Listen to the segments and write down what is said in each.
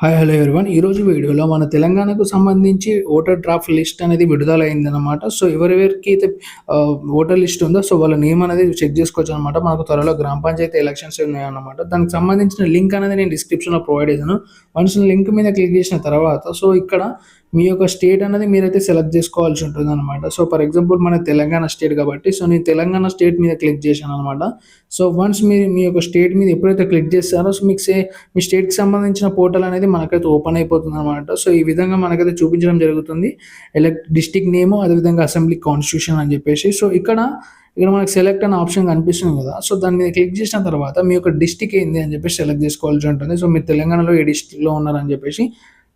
Hi hello everyone ఈరోజు వీడియోలో మన తెలంగాణకు సంబంధించి ఓటర్ డ్రాఫ్ట్ లిస్ట్ అనేది విడుదల అయిందనమాట సో ఎవరెవరికి అయితే ఓటర్ లిస్ట్ ఉందో సో వాళ్ళ నేమ్ అనేది చెక్ చేసుకోవచ్చు అనమాట మనకు త్వరలో గ్రామ పంచాయతీ ఎలక్షన్స్ ఉన్నాయన్నమాట. దానికి సంబంధించిన లింక్ అనేది నేను డిస్క్రిప్షన్లో ప్రొవైడ్ చేశాను. వన్స్ లింక్ మీద క్లిక్ చేసిన తర్వాత సో ఇక్కడ మీ యొక్క స్టేట్ అనేది మీరైతే సెలెక్ట్ చేసుకోవాల్సి ఉంటుంది అనమాట సో ఫర్ ఎగ్జాంపుల్ మన తెలంగాణ స్టేట్ కాబట్టి సో నేను తెలంగాణ స్టేట్ మీద క్లిక్ చేశాను అనమాట సో వన్స్ మీరు మీ యొక్క స్టేట్ మీద ఎప్పుడైతే క్లిక్ చేస్తారో సో మీకు సే మీ స్టేట్కి సంబంధించిన పోర్టల్ అనేది మనకైతే ఓపెన్ అయిపోతుంది అనమాట సో ఈ విధంగా మనకైతే చూపించడం జరుగుతుంది. ఎలక్ట్ డిస్టిక్ నేము అదేవిధంగా అసెంబ్లీ కాన్స్టిట్యూషన్ అని చెప్పేసి. సో ఇక్కడ ఇక్కడ మనకు సెలెక్ట్ అనే ఆప్షన్ కనిపిస్తుంది కదా. సో దాని మీద క్లిక్ చేసిన తర్వాత మీ యొక్క డిస్టిక్ ఏంది అని చెప్పేసి సెలెక్ట్ చేసుకోవాల్సి ఉంటుంది. సో మీరు తెలంగాణలో ఏ డిస్టిక్లో ఉన్నారని చెప్పేసి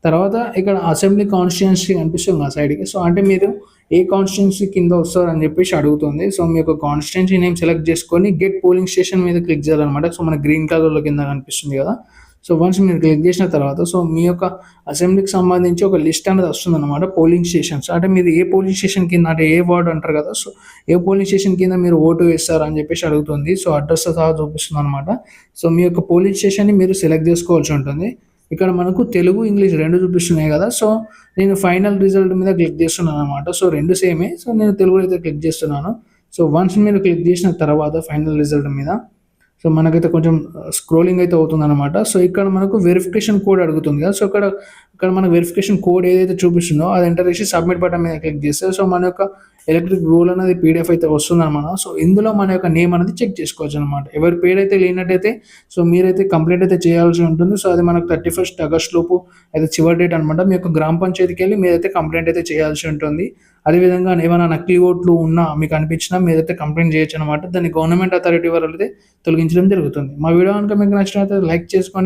తర్వాత ఇక్కడ అసెంబ్లీ కాన్స్టిట్యున్సీ కనిపిస్తుంది ఆ సైడ్కి సో అంటే మీరు ఏ కాన్స్టిట్యున్సీ కింద వస్తారు అని చెప్పేసి అడుగుతుంది. సో మీ యొక్క కాన్స్టిట్యున్సీ నేమ్ సెలెక్ట్ చేసుకొని గెట్ పోలింగ్ స్టేషన్ మీద క్లిక్ చేయాలన్నమాట. సో మన గ్రీన్ కలర్లో కింద కనిపిస్తుంది కదా. సో వన్స్ మీరు క్లిక్ చేసిన తర్వాత సో మీ యొక్క అసెంబ్లీకి సంబంధించి ఒక లిస్ట్ అనేది వస్తుంది అనమాట పోలింగ్ స్టేషన్స్ అంటే మీరు ఏ పోలింగ్ స్టేషన్ కింద అంటే ఏ వార్డు అంటారు కదా. సో ఏ పోలింగ్ స్టేషన్ కింద మీరు ఓటు వేస్తారు అని చెప్పేసి అడుగుతుంది. సో అడ్రస్ సహా చూపిస్తుంది అనమాట సో మీ యొక్క పోలింగ్ స్టేషన్ని మీరు సెలెక్ట్ చేసుకోవాల్సి ఉంటుంది. ఇక్కడ మనకు తెలుగు ఇంగ్లీష్ రెండు చూపిస్తున్నాయి కదా. సో నేను ఫైనల్ రిజల్ట్ మీద క్లిక్ చేస్తున్నాను అనమాట సో రెండు సేమే. సో నేను తెలుగులో అయితే క్లిక్ చేస్తున్నాను. సో వన్స్ మీరు క్లిక్ చేసిన తర్వాత ఫైనల్ రిజల్ట్ మీద సో మనకైతే కొంచెం స్క్రోలింగ్ అయితే అవుతుంది అనమాట సో ఇక్కడ మనకు వెరిఫికేషన్ కోడ్ అడుగుతుంది కదా. సో ఇక్కడ ఇక్కడ మనకు వెరిఫికేషన్ కోడ్ ఏదైతే చూపిస్తుందో అది ఎంటర్ చేసి సబ్మిట్ బటన్ మీద క్లిక్ చేస్తే సో మన యొక్క ఎలక్ట్రిక్ రూల్ అనేది పీడిఎఫ్ అయితే వస్తుంది అనమాట సో ఇందులో మన యొక్క నేమ్ అనేది చెక్ చేసుకోవచ్చు అనమాట ఎవరి పేరు అయితే లేనట్టయితే సో మీరైతే కంప్లైంట్ అయితే చేయాల్సి ఉంటుంది. సో అది మనకు థర్టీ ఫస్ట్ ఆగస్ట్ లోపు అయితే చివరి డేట్ అనమాట మీ యొక్క గ్రామ పంచాయతీకి వెళ్ళి మీరైతే కంప్లైంట్ అయితే చేయాల్సి ఉంటుంది. అదేవిధంగా ఏమైనా నకిలీ ఓట్లు ఉన్నా మీకు అనిపించినా మీరైతే కంప్లైంట్ చేయొచ్చు అనమాట దాన్ని గవర్నమెంట్ అథారిటీ వారు అయితే తొలగించడం జరుగుతుంది. మా వీడియో కనుక మీకు నచ్చినట్లయితే లైక్ చేసుకొని